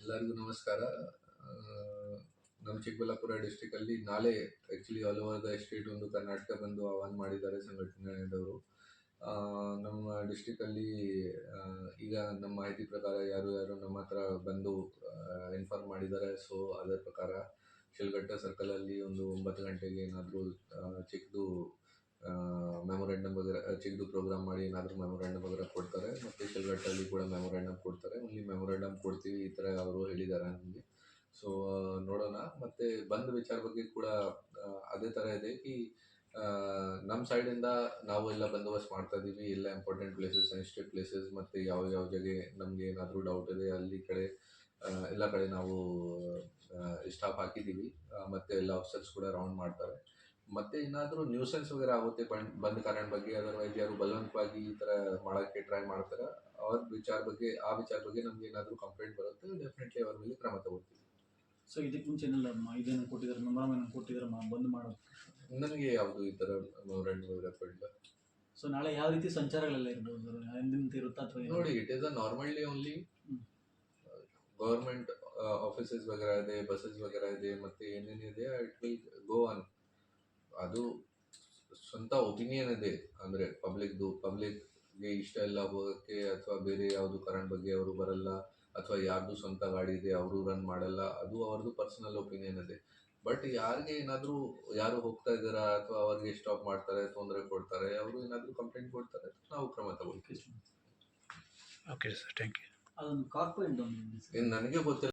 ಎಲ್ಲರಿಗೂ ನಮಸ್ಕಾರ. ನಮ್ಮ ಚಿಕ್ಕಬಳ್ಳಾಪುರ ಡಿಸ್ಟಿಕ್ ಅಲ್ಲಿ ನಾಳೆ actually all over the state ಒಂದು ಕರ್ನಾಟಕ ಬಂದು ಆಹ್ವಾನ ಮಾಡಿದ್ದಾರೆ ಸಂಘಟನೆಯವರು. ನಮ್ಮ ಡಿಸ್ಟಿಕ್ ಅಲ್ಲಿ ಈಗ ನಮ್ಮ ಮಾಹಿತಿ ಪ್ರಕಾರ ಯಾರು ಯಾರು ನಮ್ಮ ಹತ್ರ ಬಂದು ಇನ್ಫಾರ್ಮ್ ಮಾಡಿದ್ದಾರೆ. ಸೊ ಅದರ ಪ್ರಕಾರ ಶಿಲ್ಘಟ್ಟ ಸರ್ಕಲ್ ಅಲ್ಲಿ ಒಂದು ಒಂಬತ್ತು ಗಂಟೆಗೆ ಏನಾದರೂ ಚಿಕ್ಕದು ಮೆಮೊರೆಂಡಮ್ ಬಗ್ಗೆ ಚಿಕ್ಕದು ಪ್ರೋಗ್ರಾಮ್ ಮಾಡಿ ಏನಾದರೂ ಮೆಮೊರೆಂಡಮ್ ಬಗ್ಗೆ ಕೊಡ್ತಾರೆ ಶಿಲ್ಘಟ್ಟಲ್ಲಿ ಕೂಡ ಮೆಮೊರಾಂಡಮ್ ಕೊಡ್ತಾರೆ. ಓನ್ಲಿ ಮೆಮೊರಾಂಡಮ್ ಕೊಡ್ತೀವಿ, ಈ ಥರ ಅವರು ಹೇಳಿದ್ದಾರೆ ನಮಗೆ ಸೊ ನೋಡೋಣ. ಮತ್ತು ಬಂದ ವಿಚಾರ ಬಗ್ಗೆ ಕೂಡ ಅದೇ ಥರ ಇದೆ ಕಿ ನಮ್ಮ ಸೈಡಿಂದ ನಾವು ಎಲ್ಲ ಬಂದೋಬಸ್ತ್ ಮಾಡ್ತಾ ಇದ್ದೀವಿ. ಎಲ್ಲ ಇಂಪಾರ್ಟೆಂಟ್ ಪ್ಲೇಸಸ್ ಸೆನ್ಸಿಟಿವ್ ಪ್ಲೇಸಸ್ ಮತ್ತು ಯಾವ ಯಾವ ಜಾಗ ನಮಗೆ ಏನಾದರೂ ಡೌಟ್ ಇದೆ, ಅಲ್ಲಿ ಕಡೆ ಎಲ್ಲ ಕಡೆ ನಾವು ಸ್ಟಾಪ್ ಹಾಕಿದ್ದೀವಿ. ಮತ್ತೆ ಎಲ್ಲ ಆಫೀಸರ್ಸ್ ಕೂಡ ರೌಂಡ್ ಮಾಡ್ತಾರೆ. ಮತ್ತೆ ಏನಾದರೂ ನ್ಯೂಸೆನ್ಸ್ ವಗೇರೆ ಆಗುತ್ತೆ ಬಂದ್ ಬಂದ ಕಾರಣ ಬಗ್ಗೆ ಅದರ್ವೈಸ್ ಯಾರು ಬಲವಂತವಾಗಿ ಈ ಥರ ಮಾಡೋಕ್ಕೆ ಟ್ರೈ ಮಾಡ್ತಾರೆ ಅವ್ರ ವಿಚಾರ ಬಗ್ಗೆ ಆ ವಿಚಾರ ಬಗ್ಗೆ ನಮ್ಗೆ ಏನಾದರೂ ಕಂಪ್ಲೇಂಟ್ ಬರುತ್ತೆ ಡೆಫಿನೆಟ್ಲಿ ಅವ್ರ ಮೇಲೆ ಕ್ರಮ ತಗೋತೀವಿ ಸೊ ಇದಕ್ಕೆ ಮುಂಚೆನೆಲ್ಲ ಇದೇನು ಕೊಟ್ಟಿದ್ದಾರೆ ಮೆಮೊರಮ್ ಕೊಟ್ಟಿದ್ದಾರೆ ಬಂದ್ ಮಾಡೋದು. ನನಗೆ ಯಾವುದು ಈ ಥರ ಮೆಮೊರೆಂಡ್ ಸೊ ನಾಳೆ ಯಾವ ರೀತಿ ಸಂಚಾರಗಳೆಲ್ಲ ಇರ್ಬೋದು ಎಂದಿನಂತೆ ಇರುತ್ತಾ ಅಥವಾ ನೋಡಿ it is a normally only. Government offices ವಗೇರೆ ಇದೆ ಬಸ್ಸಸ್ ವಗೇರೆ ಇದೆ ಮತ್ತೆ ಏನೇನಿದೆ ಇಟ್ ವಿಲ್ ಗೋ ಆನ್ ಅದು ಸ್ವಂತ ಒಪಿನಿಯನ್ ಇದೆ. ಅಂದ್ರೆ ಪಬ್ಲಿಕ್ದು ಪಬ್ಲಿಕ್ಗೆ ಇಷ್ಟ ಇಲ್ಲ ಹೋಗೋಕ್ಕೆ ಅಥವಾ ಬೇರೆ ಯಾವುದು ಕರೆಂಟ್ ಬಗ್ಗೆ ಅವರು ಬರಲ್ಲ ಅಥವಾ ಯಾರ್ದು ಸ್ವಂತ ಗಾಡಿ ಇದೆ ಅವರು ರನ್ ಮಾಡಲ್ಲ ಅದು ಅವ್ರದ್ದು ಪರ್ಸನಲ್ ಒಪಿನಿಯನ್ ಇದೆ. ಬಟ್ ಯಾರಿಗೆ ಏನಾದರೂ ಯಾರು ಹೋಗ್ತಾ ಇದ್ದಾರಾ ಅಥವಾ ಅವ್ರಿಗೆ ಸ್ಟಾಪ್ ಮಾಡ್ತಾರೆ ತೊಂದರೆ ಕೊಡ್ತಾರೆ ಅವರು ಏನಾದರೂ ಕಂಪ್ಲೇಂಟ್ ಕೊಡ್ತಾರೆ ನಾವು ಕ್ರಮ ತಗೊಳ್ತೀವಿ. ಓಕೆ ಸರ್ ಥ್ಯಾಂಕ್ ಯು ಅದೊಂದು ಕಾರ್ಪೊರೇಟ್ ಇನ್ನು ನನಗೆ ಗೊತ್ತಿಲ್ಲ.